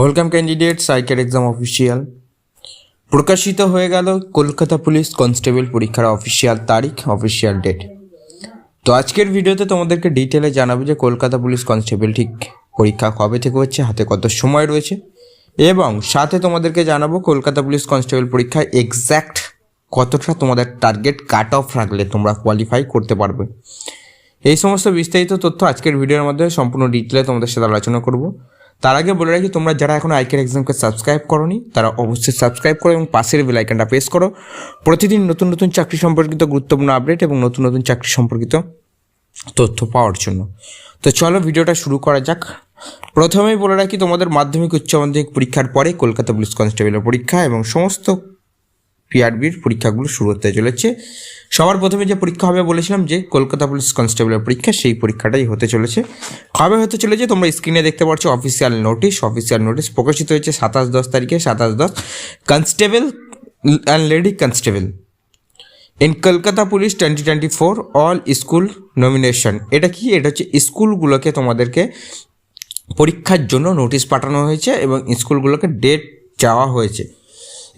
Welcome candidate cycle exam official প্রকাশিত হয়ে গেল কলকাতা পুলিশ কনস্টেবল পরীক্ষার অফিসিয়াল তারিখ অফিসিয়াল ডেট তো আজকের ভিডিওতে তোমাদেরকে ডিটেলে জানাব যে কলকাতা পুলিশ কনস্টেবল ঠিক পরীক্ষা কবে থেকে হচ্ছে, হাতে কত সময় রয়েছে, এবং সাথে তোমাদেরকে জানাব কলকাতা পুলিশ কনস্টেবল পরীক্ষায় এক্স্যাক্ট কতটা তোমাদের টার্গেট কাট অফ রাখলে তোমরা কোয়ালিফাই করতে পারবে। এই সমস্ত বিস্তারিত তথ্য আজকের ভিডিওর মধ্যে সম্পূর্ণ ডিটেলে তোমাদের সাথে আলোচনা করব। তার আগে বলে রাখি, তোমরা যারা এখন আইকের এক্সামকে সাবস্ক্রাইব করোনি, তারা অবশ্যই সাবস্ক্রাইব করো এবং পাশের বেল আইকনটা প্রেস করো। প্রতিদিন নতুন নতুন চাকরি সম্পর্কিত গুরুত্বপূর্ণ আপডেট এবং নতুন নতুন চাকরি সম্পর্কিত তথ্য পাওয়ার জন্য। তো চলো ভিডিওটা শুরু করা যাক। প্রথমেই বলে রাখি, তোমাদের মাধ্যমিক উচ্চ মাধ্যমিক পরীক্ষার পরে কলকাতা পুলিশ কনস্টেবলের পরীক্ষা এবং সমস্ত পিআরবির পরীক্ষাগুলো শুরু হতে চলেছে। সবার প্রথমে যে পরীক্ষা হবে বলেছিলাম যে কলকাতা পুলিশ কনস্টেবলের পরীক্ষা, সেই পরীক্ষাটাই হতে চলেছে। কবে হতে চলেছে, তোমরা স্ক্রিনে দেখতে পাচ্ছ অফিসিয়াল নোটিশ অফিসিয়াল নোটিশ প্রকাশিত হয়েছে সাতাশ দশ তারিখে, সাতাশ দশ। Constable and lady constable in Kolkata police twenty twenty four all school nomination এটা কি? এটা হচ্ছে স্কুলগুলোকে তোমাদেরকে পরীক্ষার জন্য নোটিশ পাঠানো হয়েছে এবং স্কুলগুলোকে ডেট চাওয়া হয়েছে।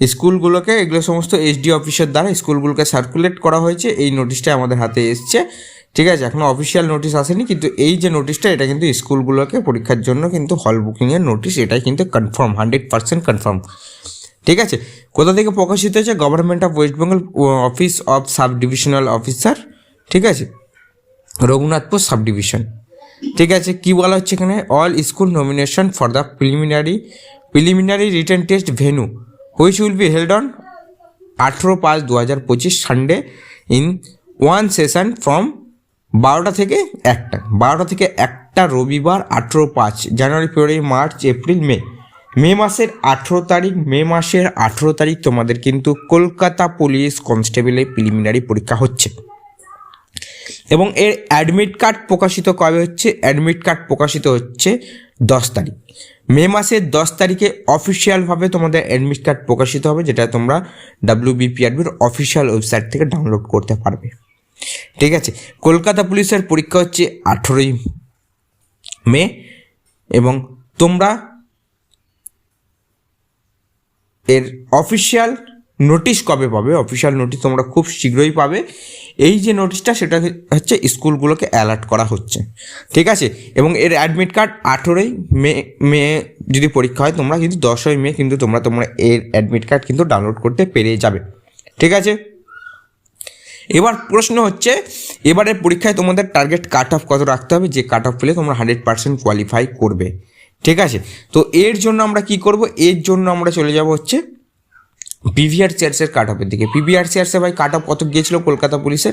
স্কুলগুলোকে, এগুলো সমস্ত এসডি অফিসের দ্বারা স্কুলগুলোকে সার্কুলেট করা হয়েছে। এই নোটিশটা আমাদের হাতে এসছে। ঠিক আছে এখনও অফিসিয়াল নোটিশ আসেনি, কিন্তু এই যে নোটিশটা এটা কিন্তু স্কুলগুলোকে পরীক্ষার জন্য কিন্তু হল বুকিংয়ের নোটিশ এটাই কিন্তু কনফার্ম হান্ড্রেড পার্সেন্ট কনফার্ম ঠিক আছে, কোথা থেকে প্রকাশিত হয়েছে? Government of West Bengal office of sub divisional officer ঠিক আছে, রঘুনাথপুর সাব ডিভিশন ঠিক আছে, কি বলা হচ্ছে এখানে? All school nomination for the preliminary preliminary return test venue which will be held on আঠেরো পাঁচ দু হাজার পঁচিশ Sunday in one session from বারোটা থেকে একটা, বারোটা থেকে একটা রবিবার আঠেরো পাঁচ, জানুয়ারি, ফেব্রুয়ারি, মার্চ, এপ্রিল, মে। মে মাসের আঠেরো তারিখ, মে মাসের আঠেরো তারিখ তোমাদের কিন্তু কলকাতা পুলিশ কনস্টেবলের প্রিলিমিনারি পরীক্ষা হচ্ছে। এবং এর অ্যাডমিট কার্ড প্রকাশিত কবে হচ্ছে? অ্যাডমিট কার্ড প্রকাশিত হচ্ছে দশ তারিখ। মে মাসের দশ তারিখে অফিসিয়ালভাবে তোমাদের অ্যাডমিট কার্ড প্রকাশিত হবে, যেটা তোমরা ডাব্লিউ বিপিআরবির অফিসিয়াল ওয়েবসাইট থেকে ডাউনলোড করতে পারবে। ঠিক আছে? কলকাতা পুলিশের পরীক্ষা হচ্ছে আঠেরোই মে এবং তোমরা এর অফিসিয়াল নোটিশ কবে পাবে? অফিসিয়াল নোটিশ তোমরা খুব শীঘ্রই পাবে। এই যে নোটিশটা সেটা হচ্ছে স্কুলগুলোকে অ্যালার্ট করা হচ্ছে। ঠিক আছে? এবং এর অ্যাডমিট কার্ড আঠেরোই মে মে যদি পরীক্ষা হয়, তোমরা কিন্তু দশই মে কিন্তু তোমরা তোমরা এর অ্যাডমিট কার্ড কিন্তু ডাউনলোড করতে পেরে যাবে। ঠিক আছে? এবার প্রশ্ন হচ্ছে, এবারের পরীক্ষায় তোমাদের টার্গেট কাট অফ কত রাখতে হবে? যে কাট অফ পেলে তোমরা হান্ড্রেড পার্সেন্ট কোয়ালিফাই করবে। ঠিক আছে? তো এর জন্য আমরা কি করব? এর জন্য আমরা চলে যাব হচ্ছে পিভিআর চেয়ার্সের কাট অফের দিকে। পিভিআর চেয়ার্সে ভাই কাট অফ কত গিয়েছিল কলকাতা পুলিশের?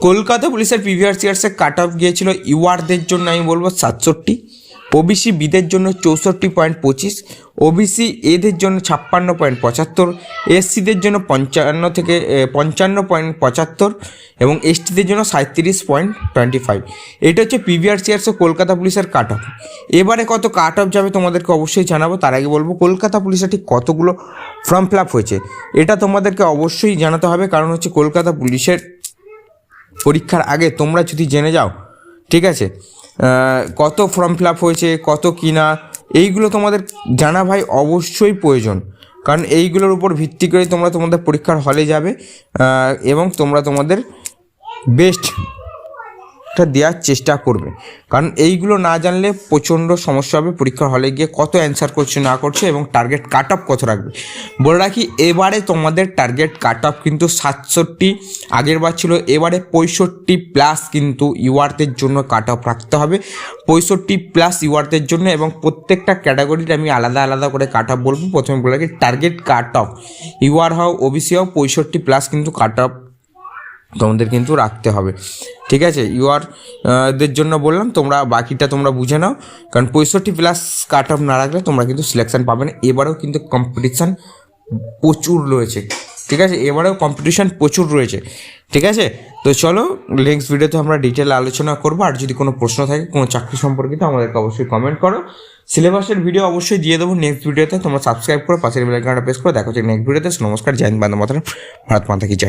কলকাতা পুলিশের পিভিআর চেয়ার্সে কাট অফ গিয়েছিল ইউআরদের জন্য আমি বলব সাতষট্টি। ওবিসি বিদের জন্য চৌষট্টি পয়েন্ট পঁচিশ, ওবিসি এদের জন্য ছাপ্পান্ন পয়েন্ট পঁচাত্তর, এসসিদের জন্য পঞ্চান্ন থেকে পঞ্চান্ন পয়েন্ট পঁচাত্তর এবং এসটিদের জন্য সাঁত্রিশ পয়েন্ট টোয়েন্টি ফাইভ। এটা হচ্ছে পিভিআর চেয়ার্সে কলকাতা পুলিশের কাট অফ এবারে কত কাট অফ যাবে তোমাদেরকে অবশ্যই জানাব, তার আগে বলব কলকাতা পুলিশের ঠিক কতগুলো ফর্ম ফিল আপ হয়েছে, এটা তোমাদেরকে অবশ্যই জানাতে হবে, কারণ হচ্ছে কলকাতা পুলিশের পরীক্ষার আগে তোমরা যদি জেনে যাও, ঠিক আছে? কত ফর্ম ফিল আপ হয়েছে, কত কিনা, এইগুলো তোমাদের জানা ভাই অবশ্যই প্রয়োজন। কারণ এইগুলোর উপর ভিত্তি করে তোমরা তোমাদের পরীক্ষার হলে যাবে এবং তোমরা তোমাদের বেস্ট দেওয়ার চেষ্টা করবে। কারণ এইগুলো না জানলে প্রচণ্ড সমস্যা হবে। পরীক্ষার হলে গিয়ে কত অ্যান্সার করছে না করছে এবং টার্গেট কাট অফ কত রাখবে। বলে রাখি, এবারে তোমাদের টার্গেট কাট অফ কিন্তু সাতষট্টি, আগের বার ছিল, এবারে পঁয়ষট্টি প্লাস কিন্তু ইউআরদের জন্য কাট অফ রাখতে হবে। পঁয়ষট্টি প্লাস ইউআরদের জন্য এবং প্রত্যেকটা ক্যাটাগরির আমি আলাদা আলাদা করে কাট অফ বলব। প্রথমে বলে রাখি টার্গেট কাট অফ ইউআর হও ওবিসি হও, পঁয়ষট্টি প্লাস কিন্তু কাট অফ তোমাদের কিন্তু রাখতে হবে। ঠিক আছে? ইউআর দের জন্য বললাম, তোমরা বাকিটা তোমরা বুঝে নাও। কারণ পঁয়ষট্টি প্লাস কাট অফ না রাখলে তোমরা কিন্তু সিলেকশান পাবে না। এবারেও কিন্তু কম্পিটিশান প্রচুর রয়েছে। ঠিক আছে? এবারেও কম্পিটিশান প্রচুর রয়েছে। ঠিক আছে? তো চলো নেক্সট ভিডিওতে আমরা ডিটেল আলোচনা করব। আর যদি কোনো প্রশ্ন থাকে, কোনো চাকরি সম্পর্কিত, আমাদেরকে অবশ্যই কমেন্ট করো। সিলেবাসের ভিডিও অবশ্যই দিয়ে দেবো নেক্সট ভিডিওতে তোমরা সাবস্ক্রাইব করো পাশের বেলাইকানটা প্রেস করে দেখো যে নেক্সট ভিডিওতে নমস্কার, জয় হিন্দ, বন্দে মাতরম, ভারত মাতা কি জয়।